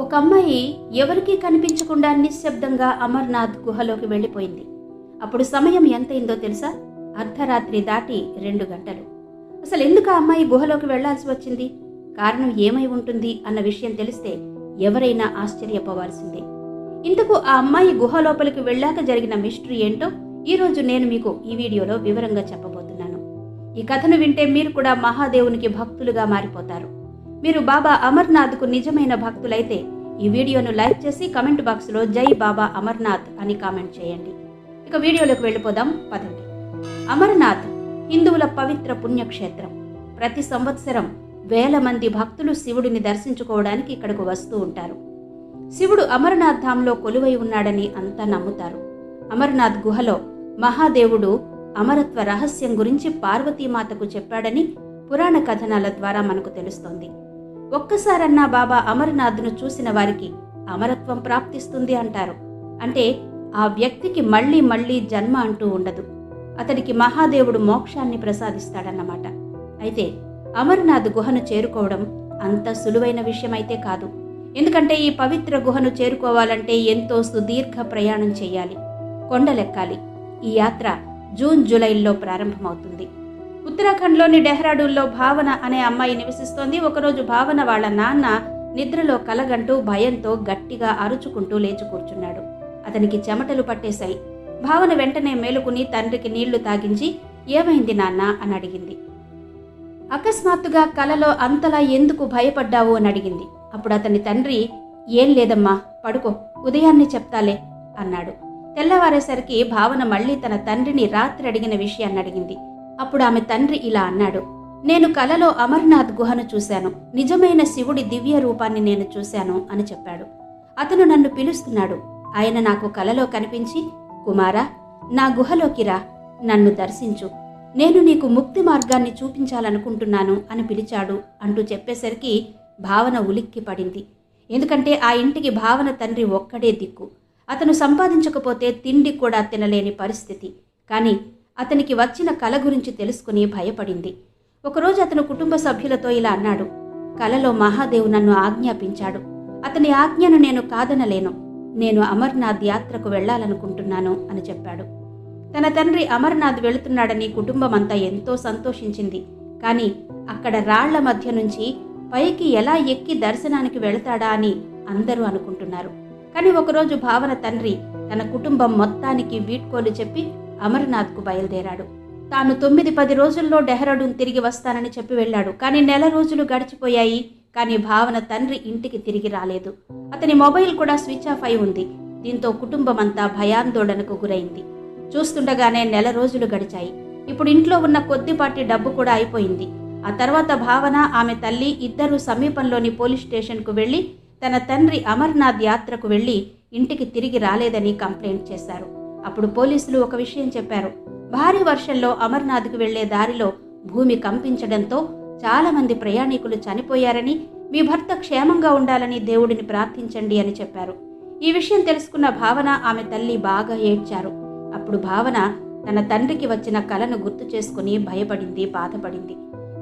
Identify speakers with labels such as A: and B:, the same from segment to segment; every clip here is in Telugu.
A: ఒక అమ్మాయి ఎవరికీ కనిపించకుండా నిశ్శబ్దంగా అమర్నాథ్ గుహలోకి వెళ్ళిపోయింది. అప్పుడు సమయం ఎంతైందో తెలుసా? అర్ధరాత్రి దాటి రెండు గంటలు. అసలు ఎందుకు ఆ అమ్మాయి గుహలోకి వెళ్ళాల్సి వచ్చింది? కారణం ఏమై ఉంటుంది అన్న విషయం తెలిస్తే ఎవరైనా ఆశ్చర్యపోవాల్సిందే. ఇంతకు ఆ అమ్మాయి గుహ లోపలికి వెళ్ళాక జరిగిన మిస్టరీ ఏంటో ఈరోజు నేను మీకు ఈ వీడియోలో వివరంగా చెప్పబోతున్నాను. ఈ కథను వింటే మీరు కూడా మహాదేవునికి భక్తులుగా మారిపోతారు. మీరు బాబా అమర్నాథ్కు నిజమైన భక్తులైతే ఈ వీడియోను లైక్ చేసి కమెంట్ బాక్స్లో జై బాబా అమర్నాథ్ అని కామెంట్ చేయండి. ఇక వీడియోలోకి వెళ్ళిపోదాం పదండి. అమర్నాథ్ హిందువుల పవిత్ర పుణ్యక్షేత్రం. ప్రతి సంవత్సరం వేల మంది భక్తులు శివుడిని దర్శించుకోవడానికి ఇక్కడకు వస్తూ ఉంటారు. శివుడు అమర్నాథ్ ధామ్లో కొలువై ఉన్నాడని అంతా నమ్ముతారు. అమర్నాథ్ గుహలో మహాదేవుడు అమరత్వ రహస్యం గురించి పార్వతీమాతకు చెప్పాడని పురాణ కథనాల ద్వారా మనకు తెలుస్తోంది. ఒక్కసారన్నా బాబా అమర్నాథ్ను చూసిన వారికి అమరత్వం ప్రాప్తిస్తుంది అంటారు. అంటే ఆ వ్యక్తికి మళ్ళీ మళ్ళీ జన్మ అంటూ ఉండదు. అతడికి మహాదేవుడు మోక్షాన్ని ప్రసాదిస్తాడన్నమాట. అయితే అమర్నాథ్ గుహను చేరుకోవడం అంత సులువైన విషయమైతే కాదు. ఎందుకంటే ఈ పవిత్ర గుహను చేరుకోవాలంటే ఎంతో సుదీర్ఘ ప్రయాణం చేయాలి. కొండలెక్కాలి. ఈ యాత్ర జూన్ జూలైల్లో ప్రారంభమవుతుంది. ఉత్తరాఖండ్లోని డెహ్రాడూన్లో భావన అనే అమ్మాయి నివసిస్తోంది. ఒకరోజు భావన వాళ్ళ నాన్న నిద్రలో కలగంటూ భయంతో గట్టిగా అరుచుకుంటూ లేచి కూర్చున్నాడు. అతనికి చెమటలు పట్టేశాయి. భావన వెంటనే మేలుకుని తండ్రికి నీళ్ళు తాగించి ఏమైంది నాన్న? అని అడిగింది. అకస్మాత్తుగా కలలో అంతలా ఎందుకు భయపడ్డావు? అని అడిగింది. అప్పుడు అతని తండ్రి ఏం లేదమ్మా పడుకో ఉదయాన్నే చెప్తాలే అన్నాడు. తెల్లవారేసరికి భావన మళ్ళీ తన తండ్రిని రాత్రి అడిగిన విషయాన్ని అడిగింది. అప్పుడు ఆమె తండ్రి ఇలా అన్నాడు నేను కలలో అమర్నాథ్ గుహను చూశాను. నిజమైన శివుడి దివ్య రూపాన్ని నేను చూశాను అని చెప్పాడు. అతను నన్ను పిలుస్తున్నాడు ఆయన నాకు కలలో కనిపించి కుమారా నా గుహలోకి రా నన్ను దర్శించు. నేను నీకు ముక్తి మార్గాన్ని చూపించాలనుకుంటున్నాను అని పిలిచాడు అంటూ చెప్పేసరికి భావన ఉలిక్కి పడింది ఎందుకంటే ఆ ఇంటికి భావన తండ్రి ఒక్కడే దిక్కు. అతను సంపాదించకపోతే తిండి కూడా తినలేని పరిస్థితి. కానీ అతనికి వచ్చిన కల గురించి తెలుసుకుని భయపడింది. ఒకరోజు అతను కుటుంబ సభ్యులతో ఇలా అన్నాడు. కలలో మహాదేవు నన్ను ఆజ్ఞాపించాడు. అతని ఆజ్ఞను నేను కాదనలేను. నేను అమర్నాథ్ యాత్రకు వెళ్ళాలనుకుంటున్నాను అని చెప్పాడు. తన తండ్రి అమర్నాథ్ వెళుతున్నాడని కుటుంబమంతా ఎంతో సంతోషించింది. కానీ అక్కడ రాళ్ళ మధ్య నుంచి పైకి ఎలా ఎక్కి దర్శనానికి వెళతాడా అని అందరూ అనుకుంటున్నారు. కానీ ఒకరోజు భావన తండ్రి తన కుటుంబం మొత్తానికి వీడ్కోలు చెప్పి అమర్నాథ్కు బయలుదేరాడు. తాను తొమ్మిది పది రోజుల్లో డెహ్రాడూన్ తిరిగి వస్తానని చెప్పి వెళ్ళాడు. కానీ నెల రోజులు గడిచిపోయాయి. కానీ భావన తండ్రి ఇంటికి తిరిగి రాలేదు. అతని మొబైల్ కూడా స్విచ్ ఆఫ్ అయి ఉంది. దీంతో కుటుంబమంతా భయాందోళనకు గురైంది. చూస్తుండగానే నెల రోజులు గడిచాయి. ఇప్పుడు ఇంట్లో ఉన్న కొద్దిపాటి డబ్బు కూడా అయిపోయింది. ఆ తర్వాత భావన ఆమె తల్లి ఇద్దరు సమీపంలోని పోలీస్ స్టేషన్కు వెళ్ళి తన తండ్రి అమర్నాథ్ యాత్రకు వెళ్ళి ఇంటికి తిరిగి రాలేదని కంప్లైంట్ చేశారు. అప్పుడు పోలీసులు ఒక విషయం చెప్పారు. భారీ వర్షంలో అమర్నాథ్కు వెళ్ళే దారిలో భూమి కంపించడంతో చాలామంది ప్రయాణికులు చనిపోయారని మీ భర్త క్షేమంగా ఉండాలని దేవుడిని ప్రార్థించండి అని చెప్పారు. ఈ విషయం తెలుసుకున్న భావన ఆమె తల్లి బాగా ఏడ్చారు. అప్పుడు భావన తన తండ్రికి వచ్చిన కలను గుర్తు చేసుకుని భయపడింది బాధపడింది.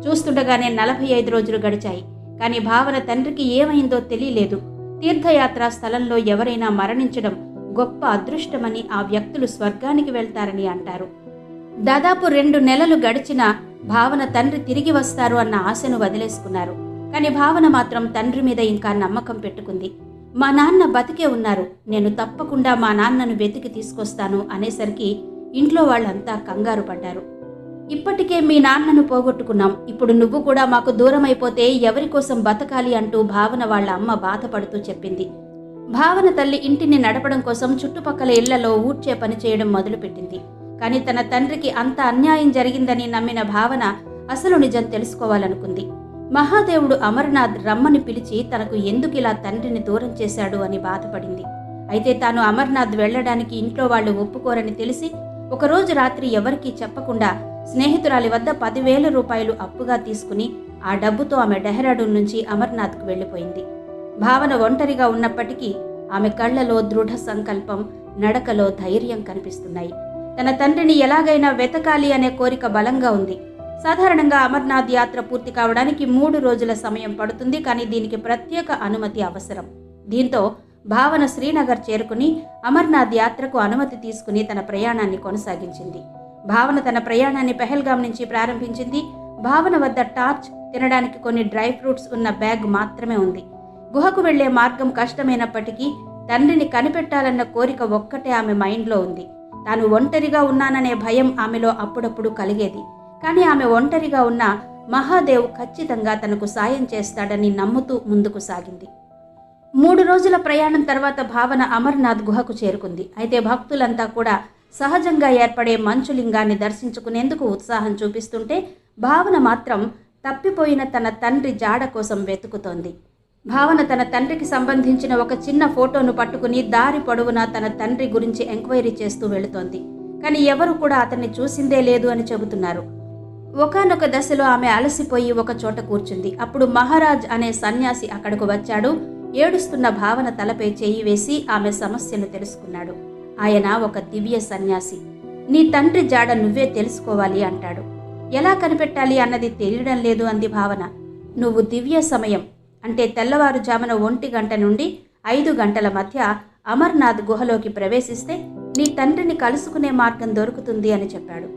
A: చూస్తుండగానే నలభై ఐదు రోజులు గడిచాయి. కానీ భావన తండ్రికి ఏమైందో తెలియలేదు. తీర్థయాత్ర స్థలంలో ఎవరైనా మరణించడం గొప్ప అదృష్టమని ఆ వ్యక్తులు స్వర్గానికి వెళ్తారని అంటారు. దాదాపు రెండు నెలలు గడిచిన భావన తండ్రి తిరిగి వస్తారు అన్న ఆశను వదిలేసుకున్నారు. కానీ భావన మాత్రం తండ్రి మీద ఇంకా నమ్మకం పెట్టుకుంది. మా నాన్న బతికే ఉన్నారు. నేను తప్పకుండా మా నాన్నను వెతికి తీసుకొస్తాను అనేసరికి ఇంట్లో వాళ్ళంతా కంగారు పడ్డారు. ఇప్పటికే మీ నాన్నను పోగొట్టుకున్నాం. ఇప్పుడు నువ్వు కూడా మాకు దూరం అయిపోతే ఎవరి కోసం బతకాలి అంటూ భావన వాళ్ళ అమ్మ బాధపడుతూ చెప్పింది. భావన తల్లి ఇంటిని నడపడం కోసం చుట్టుపక్కల ఇళ్ళలో ఊడ్చే పని చేయడం మొదలుపెట్టింది. కానీ తన తండ్రికి అంత అన్యాయం జరిగిందని నమ్మిన భావన అసలు నిజం తెలుసుకోవాలనుకుంది. మహాదేవుడు అమర్నాథ్ రమ్మని పిలిచి తనకు ఎందుకు ఇలా తండ్రిని దూరం చేశాడు అని బాధపడింది. అయితే తాను అమర్నాథ్ వెళ్ళడానికి ఇంట్లో వాళ్ళు ఒప్పుకోరని తెలిసి ఒకరోజు రాత్రి ఎవరికీ చెప్పకుండా స్నేహితురాలి వద్ద పదివేల రూపాయలు అప్పుగా తీసుకుని ఆ డబ్బుతో ఆమె డెహ్రాడూన్ నుంచి అమర్నాథ్కు వెళ్ళిపోయింది. భావన ఒంటరిగా ఉన్నప్పటికీ ఆమె కళ్ళలో దృఢ సంకల్పం నడకలో ధైర్యం కనిపిస్తున్నాయి. తన తండ్రిని ఎలాగైనా వెతకాలి అనే కోరిక బలంగా ఉంది. సాధారణంగా అమర్నాథ్ యాత్ర పూర్తి కావడానికి మూడు రోజుల సమయం పడుతుంది కానీ దీనికి ప్రత్యేక అనుమతి అవసరం. దీంతో భావన శ్రీనగర్ చేరుకుని అమర్నాథ్ యాత్రకు అనుమతి తీసుకుని తన ప్రయాణాన్ని కొనసాగించింది. భావన తన ప్రయాణాన్ని పెహల్గాం నుంచి ప్రారంభించింది. భావన వద్ద టార్చ్ తినడానికి కొన్ని డ్రై ఫ్రూట్స్ ఉన్న బ్యాగ్ మాత్రమే ఉంది. గుహకు వెళ్ళే మార్గం కష్టమైనప్పటికీ తండ్రిని కనిపెట్టాలన్న కోరిక ఒక్కటే ఆమె మైండ్లో ఉంది. తాను ఒంటరిగా ఉన్నాననే భయం ఆమెలో అప్పుడప్పుడు కలిగేది. కానీ ఆమె ఒంటరిగా ఉన్న మహాదేవ్ ఖచ్చితంగా తనకు సాయం చేస్తాడని నమ్ముతూ ముందుకు సాగింది. మూడు రోజుల ప్రయాణం తర్వాత భావన అమర్నాథ్ గుహకు చేరుకుంది. అయితే భక్తులంతా కూడా సహజంగా ఏర్పడే మంచులింగాన్ని దర్శించుకునేందుకు ఉత్సాహం చూపిస్తుంటే భావన మాత్రం తప్పిపోయిన తన తండ్రి జాడ కోసం వెతుకుతోంది. భావన తన తండ్రికి సంబంధించిన ఒక చిన్న ఫోటోను పట్టుకుని దారి పొడవునా తన తండ్రి గురించి ఎంక్వైరీ చేస్తూ వెళుతోంది. కానీ ఎవరు కూడా అతన్ని చూసిందే లేదు అని చెబుతున్నారు. ఒకానొక దశలో ఆమె అలసిపోయి ఒక చోట కూర్చుంది. అప్పుడు మహారాజ్ అనే సన్యాసి అక్కడకు వచ్చాడు. ఏడుస్తున్న భావన తలపై చేయి వేసి ఆమె సమస్యను తెలుసుకున్నాడు. ఆయన ఒక దివ్య సన్యాసి. నీ తండ్రి జాడ నువ్వే తెలుసుకోవాలి అంటాడు. ఎలా కనిపెట్టాలి అన్నది తెలియడం లేదు అంది భావన. నువ్వు దివ్య సమయం అంటే తెల్లవారుజామున ఒంటి గంట నుండి ఐదు గంటల మధ్య అమర్నాథ్ గుహలోకి ప్రవేశిస్తే నీ తండ్రిని కలుసుకునే మార్గం దొరుకుతుంది అని చెప్పాడు.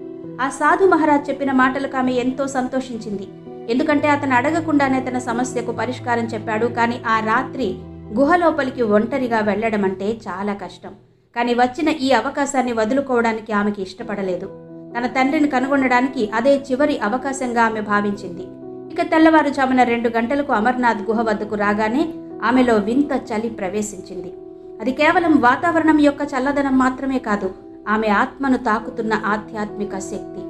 A: ఆ సాధు మహారాజ్ చెప్పిన మాటలకు ఆమె ఎంతో సంతోషించింది. ఎందుకంటే అతను అడగకుండానే తన సమస్యకు పరిష్కారం చెప్పాడు. కానీ ఆ రాత్రి గుహలోపలికి ఒంటరిగా వెళ్ళడం అంటే చాలా కష్టం. కానీ వచ్చిన ఈ అవకాశాన్ని వదులుకోవడానికి ఆమెకి ఇష్టపడలేదు. తన తండ్రిని కనుగొనడానికి అదే చివరి అవకాశంగా ఆమె భావించింది. ఇక తెల్లవారుజామున రెండు గంటలకు అమర్నాథ్ గుహ వద్దకు రాగానే ఆమెలో వింత చలి ప్రవేశించింది. అది కేవలం వాతావరణం యొక్క చల్లదనం మాత్రమే కాదు ఆమె ఆత్మను తాకుతున్న ఆధ్యాత్మిక శక్తి.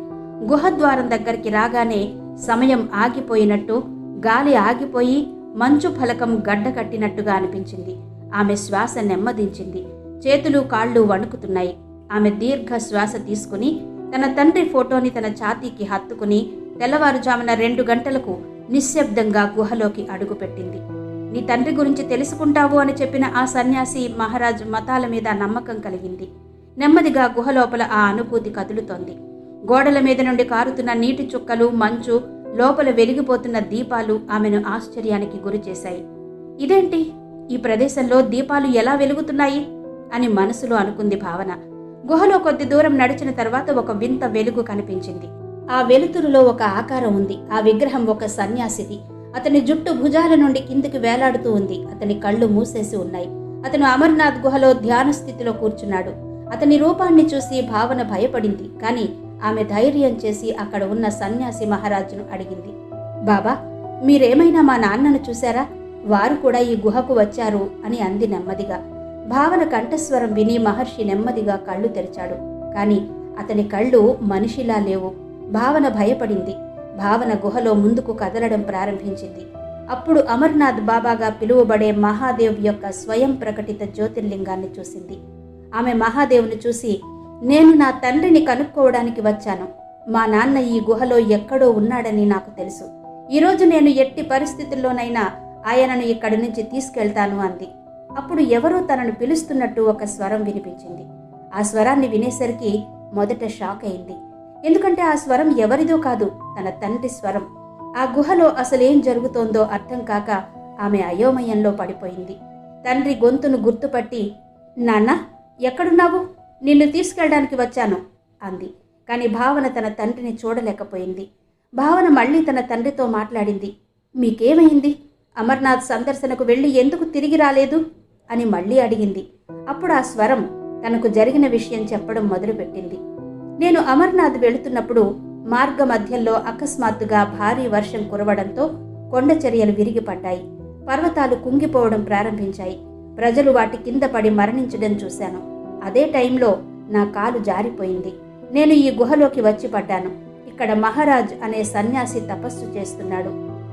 A: గుహద్వారం దగ్గరికి రాగానే సమయం ఆగిపోయినట్టు గాలి ఆగిపోయి మంచు ఫలకం గడ్డ కట్టినట్టుగా అనిపించింది. ఆమె శ్వాస నెమ్మదించింది. చేతులు కాళ్ళు వణుకుతున్నాయి. ఆమె దీర్ఘ శ్వాస తీసుకుని తన తండ్రి ఫోటోని తన ఛాతీకి హత్తుకుని తెల్లవారుజామున రెండు గంటలకు నిశ్శబ్దంగా గుహలోకి అడుగుపెట్టింది. నీ తండ్రి గురించి తెలుసుకుంటావు అని చెప్పిన ఆ సన్యాసి మహారాజ్ మతాల మీద నమ్మకం కలిగింది. నెమ్మదిగా గుహలోపల ఆ అనుభూతి కదులుతోంది. గోడల మీద నుండి కారుతున్న నీటి చుక్కలు మంచు లోపల వెలిగిపోతున్న దీపాలు ఆమెను ఆశ్చర్యానికి గురిచేశాయి ఇదేంటి? ఈ ప్రదేశంలో దీపాలు ఎలా వెలుగుతున్నాయి? అని మనసులో అనుకుంది భావన. గుహలో కొద్ది దూరం నడిచిన తర్వాత ఒక వింత వెలుగు కనిపించింది. ఆ వెలుతురులో ఒక ఆకారం ఉంది. ఆ విగ్రహం ఒక సన్యాసిది. అతని జుట్టు భుజాల నుండి కిందికి వేలాడుతూ ఉంది. అతని కళ్ళు మూసేసి ఉన్నాయి. అతను అమర్నాథ్ గుహలో ధ్యాన స్థితిలో కూర్చున్నాడు. అతని రూపాన్ని చూసి భావన భయపడింది. కానీ ఆమె ధైర్యం చేసి అక్కడ ఉన్న సన్యాసి మహారాజును అడిగింది. బాబా మీరేమైనా మా నాన్నను చూశారా? వారు కూడా ఈ గుహకు వచ్చారు అని అంది నెమ్మదిగా. భావన కంఠస్వరం విని మహర్షి నెమ్మదిగా కళ్ళు తెరిచాడు. కానీ అతని కళ్ళు మనిషిలా లేవు. భావన భయపడింది. భావన గుహలో ముందుకు కదలడం ప్రారంభించింది. అప్పుడు అమర్నాథ్ బాబాగా పిలువబడే మహాదేవ్ యొక్క స్వయం ప్రకటిత జ్యోతిర్లింగాన్ని చూసింది. ఆమె మహాదేవ్ను చూసి నేను నా తండ్రిని కనుక్కోవడానికి వచ్చాను. మా నాన్న ఈ గుహలో ఎక్కడో ఉన్నాడని నాకు తెలుసు. ఈరోజు నేను ఎట్టి పరిస్థితుల్లోనైనా ఆయనను ఇక్కడి నుంచి తీసుకెళ్తాను అంది. అప్పుడు ఎవరో తనను పిలుస్తున్నట్టు ఒక స్వరం వినిపించింది. ఆ స్వరాన్ని వినేసరికి మొదట షాక్ అయింది. ఎందుకంటే ఆ స్వరం ఎవరిదో కాదు తన తండ్రి స్వరం. ఆ గుహలో అసలేం జరుగుతోందో అర్థం కాక ఆమె అయోమయంలో పడిపోయింది. తండ్రి గొంతును గుర్తుపట్టి నాన్న ఎక్కడున్నావు? నిన్ను తీసుకెళ్ళడానికి వచ్చాను అంది. కానీ భావన తన తండ్రిని చూడలేకపోయింది. భావన మళ్ళీ తన తండ్రితో మాట్లాడింది. మీకేమైంది? అమర్నాథ్ సందర్శనకు వెళ్ళి ఎందుకు తిరిగి రాలేదు? అని మళ్ళీ అడిగింది. అప్పుడు ఆ స్వరం తనకు జరిగిన విషయం చెప్పడం మొదలుపెట్టింది. నేను అమర్నాథ్ వెళుతున్నప్పుడు మార్గ మధ్యంలో అకస్మాత్తుగా భారీ వర్షం కురవడంతో కొండ చర్యలు విరిగిపడ్డాయి. పర్వతాలు కుంగిపోవడం ప్రారంభించాయి. ప్రజలు వాటి కింద పడి మరణించడం చూశాను. అదే టైంలో నా కాలు జారిపోయింది. నేను ఈ గుహలోకి వచ్చి పడ్డాను. ఇక్కడ మహారాజ్ అనే సన్యాసి తపస్సు చేస్తున్నాడు.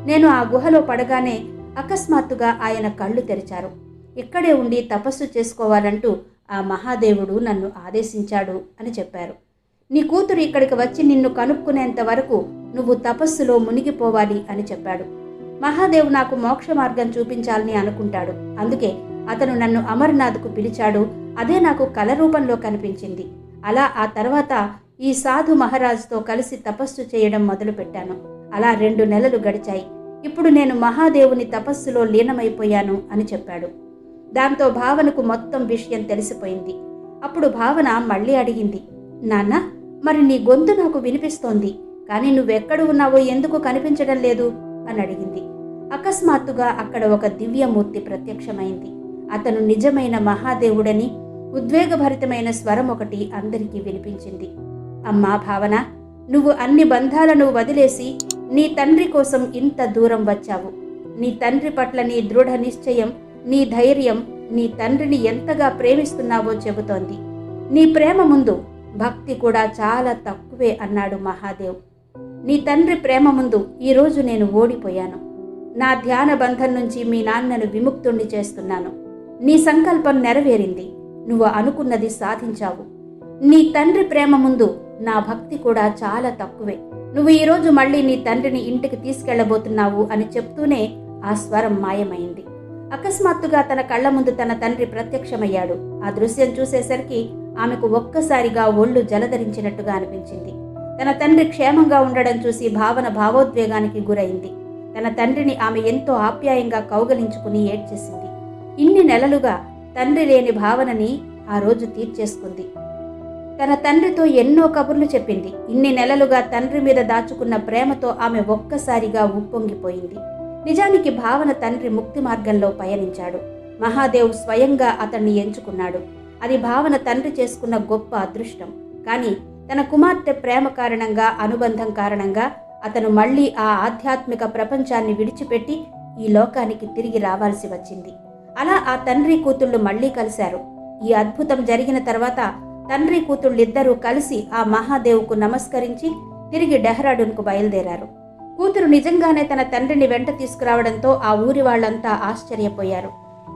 A: నేను ఆ గుహలో పడగానే అకస్మాత్తుగా ఆయన కళ్ళు తెరిచారు. ఇక్కడే ఉండి తపస్సు చేసుకోవాలంటూ ఆ మహాదేవుడు నన్ను ఆదేశించాడు అని చెప్పారు. నీ కూతురు ఇక్కడికి వచ్చి నిన్ను కనుక్కునేంత వరకు నువ్వు తపస్సులో మునిగిపోవాలి అని చెప్పాడు. మహాదేవ్ నాకు మోక్ష మార్గం చూపించాలని అనుకుంటాడు. అందుకే అతను నన్ను అమర్నాథ్కు పిలిచాడు. అదే నాకు కల రూపంలో కనిపించింది. అలా ఆ తర్వాత ఈ సాధు మహారాజుతో కలిసి తపస్సు చేయడం మొదలుపెట్టాను. అలా రెండు నెలలు గడిచాయి. ఇప్పుడు నేను మహాదేవుని తపస్సులో లీనమైపోయాను అని చెప్పాడు. దాంతో భావనకు మొత్తం విషయం తెలిసిపోయింది. అప్పుడు భావన మళ్ళీ అడిగింది నాన్న మరి నీ గొంతు నాకు వినిపిస్తోంది కానీ నువ్వెక్కడ ఉన్నావో ఎందుకు కనిపించడం లేదు? అని అడిగింది. అకస్మాత్తుగా అక్కడ ఒక దివ్యమూర్తి ప్రత్యక్షమైంది. అతను నిజమైన మహాదేవుడని ఉద్వేగభరితమైన స్వరం ఒకటి అందరికీ వినిపించింది. అమ్మా భావన నువ్వు అన్ని బంధాలను వదిలేసి నీ తండ్రి కోసం ఇంత దూరం వచ్చావు. నీ తండ్రి పట్ల నీ దృఢ నిశ్చయం నీ ధైర్యం నీ తండ్రిని ఎంతగా ప్రేమిస్తున్నావో చెబుతోంది. నీ ప్రేమ ముందు భక్తి కూడా చాలా తక్కువే అన్నాడు మహాదేవ్. నీ తండ్రి ప్రేమ ముందు ఈరోజు నేను ఓడిపోయాను. నా ధ్యాన బంధం నుంచి మీ నాన్నను విముక్తుణ్ణి చేస్తున్నాను. నీ సంకల్పం నెరవేరింది. నువ్వు అనుకున్నది సాధించావు. నీ తండ్రి ప్రేమ ముందు నా భక్తి కూడా చాలా తక్కువే. నువ్వు ఈరోజు మళ్ళీ నీ తండ్రిని ఇంటికి తీసుకెళ్ళబోతున్నావు అని చెప్తూనే ఆ స్వరం మాయమైంది. అకస్మాత్తుగా తన కళ్ళ ముందు తన తండ్రి ప్రత్యక్షమయ్యాడు. ఆ దృశ్యం చూసేసరికి ఆమెకు ఒక్కసారిగా ఒళ్ళు జలధరించినట్టుగా అనిపించింది. తన తండ్రి క్షేమంగా ఉండడం చూసి భావన భావోద్వేగానికి గురైంది. తన తండ్రిని ఆమె ఎంతో ఆప్యాయంగా కౌగలించుకుని ఏడ్చేసింది. ఇన్ని నెలలుగా తండ్రి లేని భావనని ఆ రోజు తీర్చేసుకుంది. తన తండ్రితో ఎన్నో కబుర్లు చెప్పింది. ఇన్ని నెలలుగా తండ్రి మీద దాచుకున్న ప్రేమతో ఆమె ఒక్కసారిగా ఉప్పొంగిపోయింది. నిజానికి భావన తండ్రి ముక్తి మార్గంలో పయనించాడు. మహాదేవ్ స్వయంగా అతన్ని ఎంచుకున్నాడు. అది భావన తండ్రి చేసుకున్న గొప్ప అదృష్టం. కానీ తన కుమార్తె ప్రేమ కారణంగా అనుబంధం కారణంగా అతను మళ్ళీ ఆ ఆధ్యాత్మిక ప్రపంచాన్ని విడిచిపెట్టి ఈ లోకానికి తిరిగి రావాల్సి వచ్చింది. అలా ఆ తండ్రి కూతుళ్ళు మళ్ళీ కలిశారు. ఈ అద్భుతం జరిగిన తర్వాత తండ్రి కూతుళ్ళిద్దరూ కలిసి ఆ మహాదేవుకు నమస్కరించి తిరిగి డెహ్రాడూన్కు బయలుదేరారు. కూతురు నిజంగానే తన తండ్రిని వెంట తీసుకురావడంతో ఆ ఊరి వాళ్ళంతా ఆశ్చర్యపోయారు.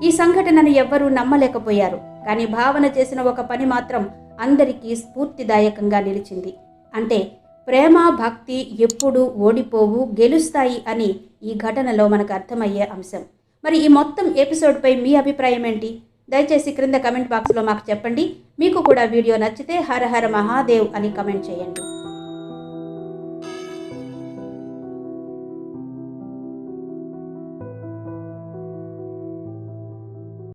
A: ఈ సంఘటనను ఎవ్వరూ నమ్మలేకపోయారు. కానీ భావన చేసిన ఒక పని మాత్రం అందరికీ స్ఫూర్తిదాయకంగా నిలిచింది. అంటే ప్రేమ భక్తి ఎప్పుడు ఓడిపోవు గెలుస్తాయి అని ఈ ఘటనలో మనకు అర్థమయ్యే అంశం. మరి ఈ మొత్తం ఎపిసోడ్పై మీ అభిప్రాయం ఏంటి? దయచేసి క్రింద కమెంట్ బాక్స్లో మాకు చెప్పండి. మీకు కూడా వీడియో నచ్చితే హర హర మహాదేవ్ అని కమెంట్ చేయండి.